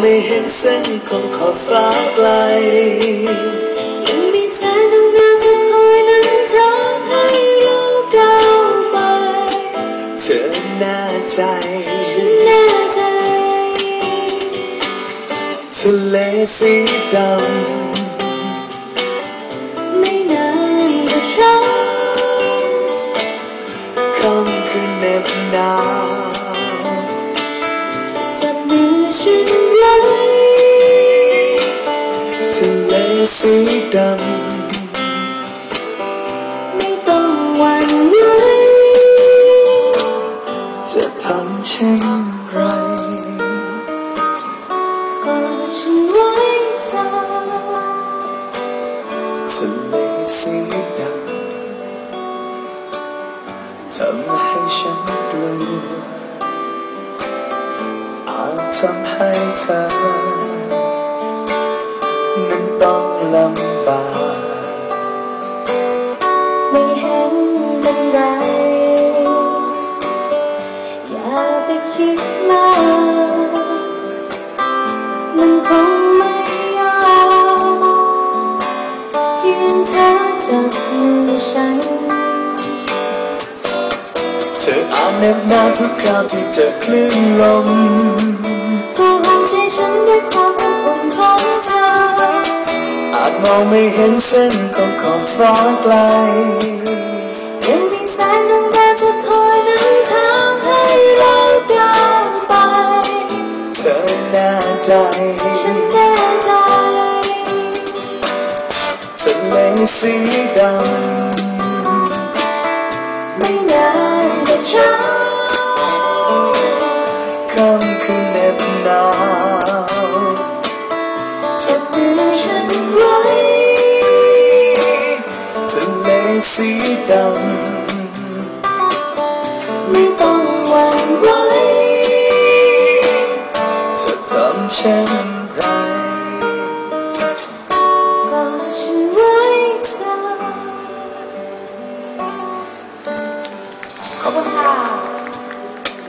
ไม่เห็นเส้นของขอบฟ้าไกลยังมีแสงดวงดาวจะคอยนำทางให้เราก้าวไป เธอแน่ใจฉันแน่ใจทะเลสีดไม่นานก็เช้าำค่ำคืนเหน็บหนาว สีดำไม่ต้องหวั่นไหวจะทำเช่นไรก็ฉันไว้เธอทะเลสีดำทำให้ฉันกลัวอาจทำให้เธอ บาไม่เห็นเป็นไร อย่าไปคิดมาก มันคงไม่ยากเพียงเธอจับมือฉัน เธออาจเหน็บหนาทุกคราวที่เจอคลื่นลมก็ห้องใจฉันด้วยความ มองไม่เห็นเส้นของขอบฟ้าไกลยังมีแสงดวงดาวจะคอยนำทางให้เราก้าวไป เธอแน่ใจฉันแน่ใจทะเลสีดำไม่นานก็เช้าค่ำคืนเหน็บหนาว สีดไม่ต้องหวั่นไหวำจะทำเช่นไรก็ฉันไว้เธอขอบคุณค่ะ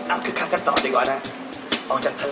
เอาคือคักกันต่อดีกว่านะ ออกจากทะเล